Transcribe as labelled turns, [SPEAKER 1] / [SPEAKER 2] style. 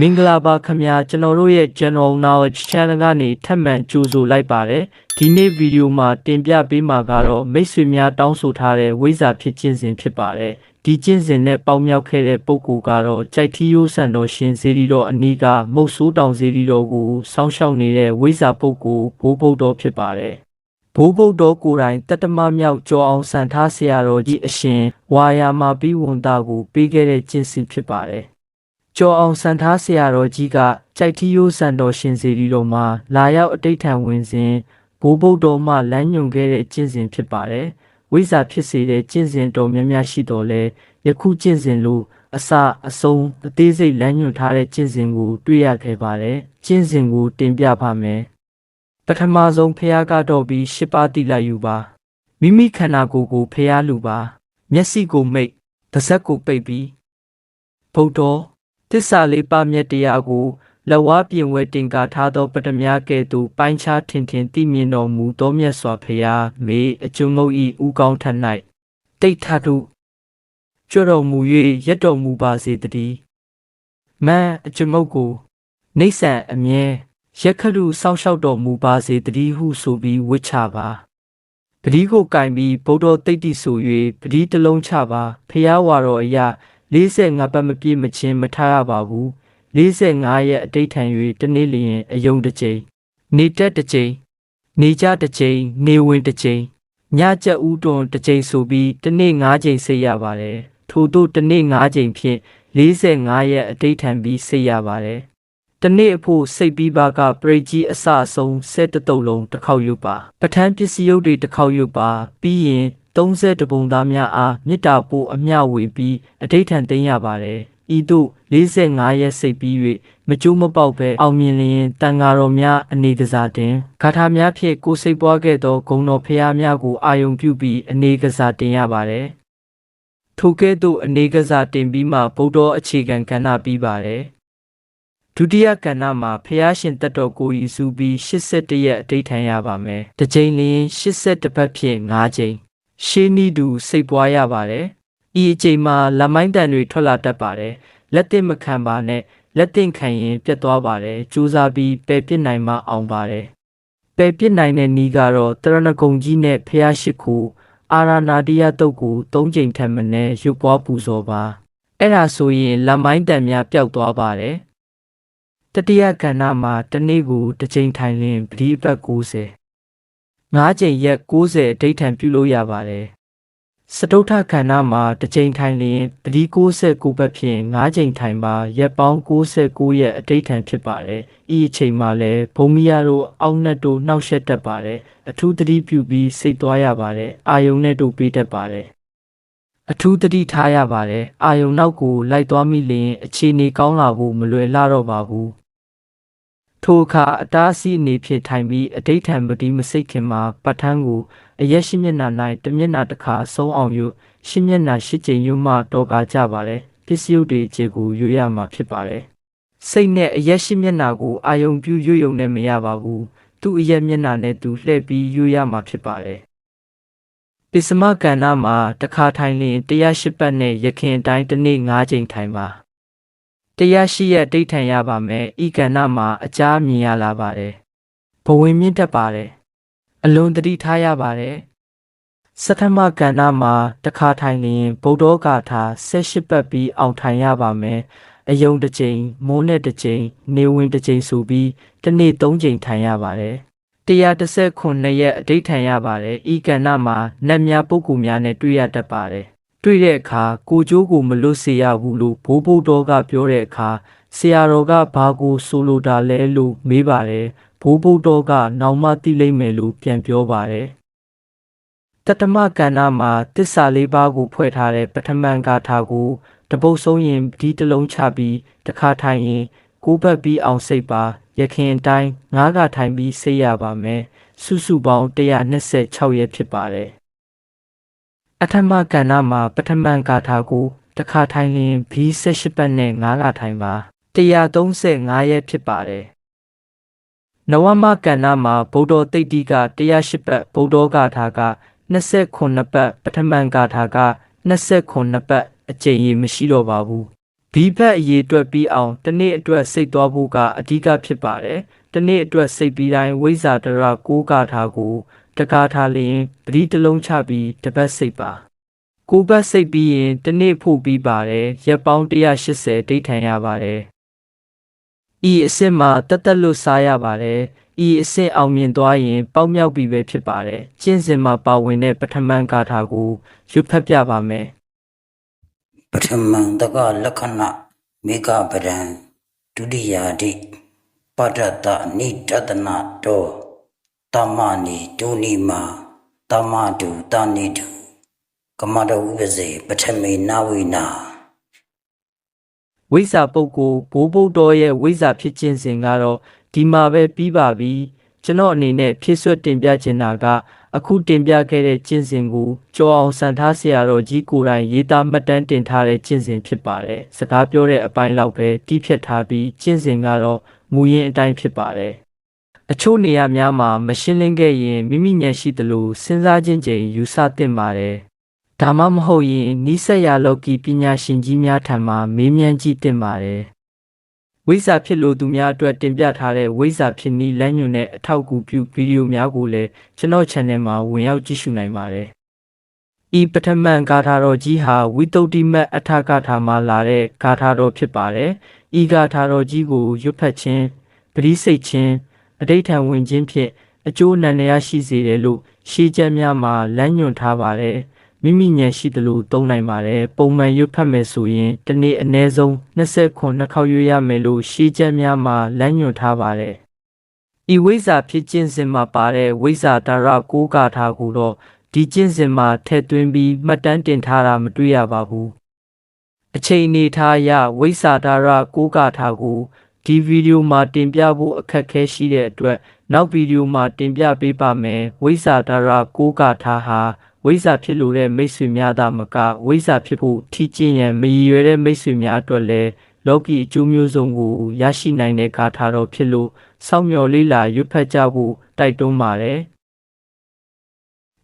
[SPEAKER 1] မင်္ဂလာပါခင်ဗျာကျွန်တော်တို့ရဲ့ General Knowledge Channel ကနေထပ်မံကြိုဆိုလိုက်ပါတယ်ဒီနေ့ဗီဒီယိုမှာတင်ပြပေးမှာကတော့မိတ်ဆွေများတောင်းဆိုထားတဲ့ဝိဇာဖြစ်ခြင်းစဉ်ဖြစ်ပါတယ်ဒီခြင်းစဉ်နဲ့ပေါင်းမြောက်ခဲ့တဲ့ပုံကူကတော့ကြိုက်ထီယိုးဆန်တော်ရှင်ဇေဒီတော်အနီးကမုတ်ဆိုးတောင်ဇေဒီတော်ကိုစောင်းရှောက်နေတဲ့ဝိဇာပုတ်ကူဘိုးဘုတ်တော်ဖြစ်ပါတယ်ဘိုးဘုတ်တော်ကိုယ်တိုင်တတ္တမမြောက်ကြောအောင်စံထားဆရာတော်ကြီးအရှင်ဝါယာမာပြီးဝန်တာကိုပေးခဲ့တဲ့ကျင့်စဉ်ဖြစ်ပါတယ်။ ကြောအောင်စံထားဆရာတော်ကြီးကကြိုက်ထီယိုးစံတော်ရှင်စီရီတော်မှာလာရောက်အတိတ်ထံဝင်စဉ်ဘိုးဘုတ်တော်မှလမ်းညွန်ခဲ့တဲ့ကျင့်စဉ်ဖြစ်ပါတယ်။ဝိဇာဖြစ်စေတဲ့ကျင့်စဉ်တော်များများရှိတော်လဲယခုကျင့်စဉ်လို့အစအဆုံးအသေးစိတ်လမ်းညွန်ထားတဲ့ကျင့်စဉ်ကိုတွေ့ရခဲ့ပါတယ်။ကျင့်စဉ်ကိုတင်ပြပါမယ်။ပထမဆုံးဖះကတော့ပြီးရှစ်ပါးတိလိုက်ယူပါမိမိခန္ဓာကိုယ်ကိုဖះလူပါမျက်စိကိုမိတ်ပါးစပ်ကိုပိတ်ပြီးဗုဒ္ဓော သစ္စာလေးပါးမြတ်တရားကိုလဝါပြင်ဝဲတင်ကာထားသောပတ္တမြကဲ့သို့ပိုင်းခြားထင်ထင်သိမြင်တော်မူသောမြတ်စွာဘုရားမေအကျုံငုတ်ဤဥကောင်းထ၌တိတ်ထထုကြွတော်မူ၍ရက်တော်မူပါစေတည်းမန်အကျုံငုတ်ကိုနေဆန်အမြဲရက်ခရုစောင့်ရှောက်တော်မူပါစေတည်းဟုဆိုပြီးဝစ်ချပါပတိကိုကင်ပြီးဗုဒ္ဓတိတ်တိဆို၍ပတိတစ်လုံးချပါဖျားဝါတော်အရာ 45ပတ်မပြည့်မချင်းမထားရပါဘူး45ရက်အတိတ်ထံ၍တနေ့လျင်အယုံတစ်ကြိမ်နေတက်တစ်ကြိမ်နေကြတစ်ကြိမ်နေဝင်တစ်ကြိမ်ညကျက်ဦးတွန်တစ်ကြိမ်ဆိုပြီးတနေ့9ကြိမ်စိတ်ရပါတယ်ထို့သို့တနေ့9ကြိမ်ဖြင့်45ရက်အတိတ်ထံပြီးစိတ်ရပါတယ်တနေ့အဖို့စိတ်ပြီးပါကပရိကြီးအစအဆုံး၁၁တုပ်လုံးတစ်ခေါက်ယူပါပဋ္ဌာန်းပစ္စည်းယုတ်တွေတစ်ခေါက်ယူပါပြီးရင် 30တပုံသားများအားမေတ္တာပို့အမျှဝေပြီးအဋိဋ္ဌံသိမ်းရပါတယ်ဤသို့45ရက်စိတ်ပြီး၍မကျိုးမပေါက်ပဲအောင်မြင်လျင်တန်ဃာတော်များအနေကစားတင်ဂါထာများဖြင့်ကိုယ်စိတ်ပွားခဲ့သောဂုဏ်တော်ဖရာများကိုအာယုံပြုပြီးအနေကစားတင်ရပါတယ်ထိုကဲ့သို့အနေကစားတင်ပြီးမှဗုဒ္ဓအခြေခံကဏ္ဍပြီးပါတယ်ဒုတိယကဏ္ဍမှာဖះရှင်တက်တော်ကိုရည်စူးပြီး81ရက်အတိတ်ထံရပါမယ်။တစ်ချိန်လျင်81ဘက်ဖြင့်5ချိန် ရှေးနီးတူစိတ်ပွားရပါတယ်။ဤအချိန်မှာလက်မိုင်းတန်တွေထွက်လာတတ်ပါတယ်။လက်တင်မခံပါနဲ့လက်တင်ခံရင်ပြတ်သွားပါတယ်။ကြိုးစားပြီးပယ်ပစ်နိုင်မှအောင်ပါတယ်။ပယ်ပစ်နိုင်တဲ့နီးကတော့တရဏဂုံကြီးနဲ့ဖះရှိခိုအာရနာတိယတုတ်ကို၃ချိန်ထက်မနည်းရုပ်ပွားပူဇော်ပါ။အဲ့ဒါဆိုရင်လက်မိုင်းတန်များပျောက်သွားပါတယ်။တတိယကဏ္ဍမှာတစ်နေ့ကိုတစ်ချိန်ထိုင်လင်ပတိအပတ်90 ငါးချိန်ရက်90အဋိဋ္ဌံပြုလို့ရပါတယ်စတုထခန္ဓာမှာတစ်ချိန်ထိုင်လင်ပတိ69ဘက်ဖြင့်ငါးချိန်ထိုင်ပါရက်ပေါင်း69ရက်အဋိဋ္ဌံဖြစ်ပါတယ်ဤအချိန်မှာလည်းဘုံမီယာတို့အောက်နှက်တို့နှောက်ယှက်တတ်ပါတယ်အထူးသတိပြုပြီးစိတ်သွားရပါတယ်အာယုံနဲ့တို့ပေးတတ်ပါတယ်အထူးသတိထားရပါတယ်အာယုံနောက်ကိုလိုက်သွားမိလျင်အခြေအနေကောင်းလာဖို့မလွယ်လာတော့ပါဘူး ထိုအခါအတားအဆီးအနေဖြင့်ထိုင်ပြီးအဋိဋ္ဌံပတိမစိတ်ခင်မှာပဋ္ဌာန်းကိုအရက်ရှိမျက်နှာ၌တစ်မျက်နှာတစ်ခါအဆုံးအောင်ယူရှိမျက်နှာရှိချိန်ယူမှတော့ကာကြပါလေပစ္စည်းဥတွေအခြေကိုယူရမှာဖြစ်ပါတယ်စိတ်နဲ့အရက်ရှိမျက်နှာကိုအာယုံပြုရွယုံနဲ့မရပါဘူးသူ့အရက်မျက်နှာနဲ့သူလှည့်ပြီးယူရမှာဖြစ်ပါတယ်ပစ္စမကဏ္ဍမှာတစ်ခါထိုင်လျင်108ပတ်နဲ့ရခင်အတိုင်းတစ်နေ့9ချိန်ထိုင်ပါ တရားရှိရဒိဋ္ဌံရပါမယ်ဤကဏ္ဍမှာအကြမြင်ရလာပါတယ်ဘဝင်မြင့်တက်ပါတယ်အလွန်တတိထားရပါတယ်စထမကဏ္ဍမှာတစ်ခါထိုင်လျင်ဗုဒ္ဓဂါထာ78ပတ်ပြီးအောင်ထိုင်ရပါမယ်အယုံတစ်ချိန်မိုးနဲ့တစ်ချိန်နေဝင်တစ်ချိန်ဆိုပြီးတစ်နေ့3ချိန်ထိုင်ရပါတယ်139ရက်အဋိဋ္ဌံရပါတယ်ဤကဏ္ဍမှာနတ်များပုဂ္ဂိုလ်များနဲ့တွေ့ရတတ်ပါတယ် တွေ့တဲ့အခါကိုကျိုးကိုမလွတ်စေရဘူးလို့ဘိုးဘုတ်တော်ကပြောတဲ့အခါဆရာတော်ကဘာကိုဆိုလိုတာလဲလို့မေးပါတယ်ဘိုးဘုတ်တော်ကနောင်မသိလိမ့်မယ်လို့ပြန်ပြောပါတယ်တတမကန္နာမှာတစ္ဆာလေးပါးကိုဖွဲ့ထားတဲ့ပထမန်ဂါထာကိုတပုတ်ဆုံးရင်ဒီတစ်လုံးချပြီးတစ်ခါထိုင်ရင်ကိုးဘက်ပြီးအောင်စိတ်ပါရခင်အတိုင်းငါးကထိုင်ပြီးစိတ်ရပါမယ်စုစုပေါင်း126ရက်ဖြစ်ပါတယ် အထမကဏ္ဍမှာပထမန်ဂါထာကိုတစ်ခါထိုင်ရင်ဘီ78ပတ်နဲ့9ကထိုင်ပါ135ရက်ဖြစ်ပါတယ်နဝမကဏ္ဍမှာဗုဒ္ဓတိတ်တိက108ပတ်ဗုဒ္ဓဂါထာက29ပတ်ပထမန်ဂါထာက29ပတ်အကျင့်ရမရှိတော့ပါဘူးဒီဘက်အရေးအတွက်ပြီးအောင်တစ်နေ့အတွက်စိတ်သွားဖို့ကအဓိကဖြစ်ပါတယ်တစ်နေ့အတွက်စိတ်ပြီးတိုင်းဝိဇ္ဇာတရကိုးကားထားကို တကားထားလျင်ပတိတစ်လုံးချပြီးတစ်ပတ်စိတ်ပါကိုယ်ဘက်စိတ်ပြီးရင်တစ်နေ့ဖို့ပြီးပါတယ်ရက်ပေါင်း180ဒိဋ္ဌံရပါတယ်ဤအစ်စ်မှာတက်တက်လွတ်စားရပါတယ်ဤအစ်စ်အောင်မြင်သွားရင် ပေါက်မြောက်ပြီပဲဖြစ်ပါတယ်ကျင့်စဉ်မှာပါဝင်တဲ့ပထမန်ကာထာကိုရွတ်ဖတ်ပြပါမယ်
[SPEAKER 2] ပထမံတကလက္ခဏမေကပရံဒုတိယာတိပတ္တတနိတတနာတော တမနိဒုနိမာတမတုတနိတုကမတဝိပစေပထမေနဝိနာ
[SPEAKER 1] ဝိဇ္ဇာပုဂ္ဂိုလ်ဘိုးဘုတ်တော်ရဲ့ဝိဇ္ဇာဖြစ်ခြင်းစဉ်ကတော့ဒီမှာပဲပြီးပါပြီကျွန်တော်အနေနဲ့ဖြည့်ဆွတ်တင်ပြချင်တာက အခုတင်ပြခဲ့တဲ့ကျင့်စဉ်ကိုကြောအောင်စံထားဆရာတော်ကြီးကိုယ်တိုင်ရေးသားမှတ်တမ်းတင်ထားတဲ့ကျင့်စဉ်ဖြစ်ပါတယ်စကားပြောတဲ့အပိုင်းလောက်ပဲတီးဖြတ်ထားပြီးကျင့်စဉ်ကတော့မူရင်းအတိုင်းဖြစ်ပါတယ် အချို့နေရာများမှာမရှင်းလင်းခဲ့ရင်မိမိဉာဏ်ရှိသလိုစဉ်းစားခြင်းချိန်ယူဆသင့်ပါတယ်ဒါမှမဟုတ်ရင်နိစ္စရာလောကီပညာရှင်ကြီးများထံမှမေးမြန်းကြည့်တင်ပါတယ်။ဝိဇ္ဇာဖြစ်လို့သူများအတွက်တင်ပြထားတဲ့ဝိဇ္ဇာဖြစ်နည်းလမ်းညွှန်တဲ့အထောက်အကူပြုဗီဒီယိုများကိုလည်းကျွန်တော် channel မှာဝင်ရောက်ကြည့်ရှုနိုင်ပါတယ်။ဤပထမန်ဂါထာတော်ကြီးဟာဝိတုဒ္ဓိမတ်အထာဂါထာမှာလာတဲ့ဂါထာတော်ဖြစ်ပါတယ်။ဤဂါထာတော်ကြီးကိုရွတ်ဖတ်ခြင်းပရိစိတ်ခြင်း အဋိဋ္ဌံဝင်ခြင်းဖြင့်အကျိုးအနန္တရရှိစေတယ်လို့ရှင်းချက်များမှာလမ်းညွှန်ထားပါတယ်။မိမိဉာဏ်ရှိသလိုသုံးနိုင်ပါတယ်ပုံမှန်ရွတ်ဖတ်မယ်ဆိုရင်တစ်နေ့အနည်းဆုံး29နှစ်ခေါက်ရွတ်ရမယ်လို့ရှင်းချက်များမှာလမ်းညွှန်ထားပါတယ်ဤဝိဇ္ဇာဖြစ်ခြင်းစဉ်မှာပါတဲ့ဝိဇ္ဇာတာရကိုးကားထားကိုတော့ဒီကျင့်စဉ်မှာထည့်သွင်းပြီးမှတ်တမ်းတင်ထားတာမတွေ့ရပါဘူးအချိန်အနေထားအရဝိဇ္ဇာတာရကိုးကားထားကို ဒီဗီဒီယိုမှာတင်ပြဖို့အခက်အခဲရှိတဲ့အတွက်နောက်ဗီဒီယိုမှာတင်ပြပေးပါမယ်ဝိဇ္ဇာတာရကိုးကားထားဟာဝိဇ္ဇာဖြစ်လို့တဲ့မိတ်ဆွေများသာမကဝိဇ္ဇာဖြစ်ဖို့ထီကျင်ရန်မရည်ရွယ်တဲ့မိတ်ဆွေများအတွက်လည်းလောကီအကျိုးမျိုးစုံကိုရရှိနိုင်တဲ့ဂါထာတော်ဖြစ်လို့စောင့်မျှော်လေးလာရွတ်ဖတ်ကြဖို့တိုက်တွန်းပါတယ်။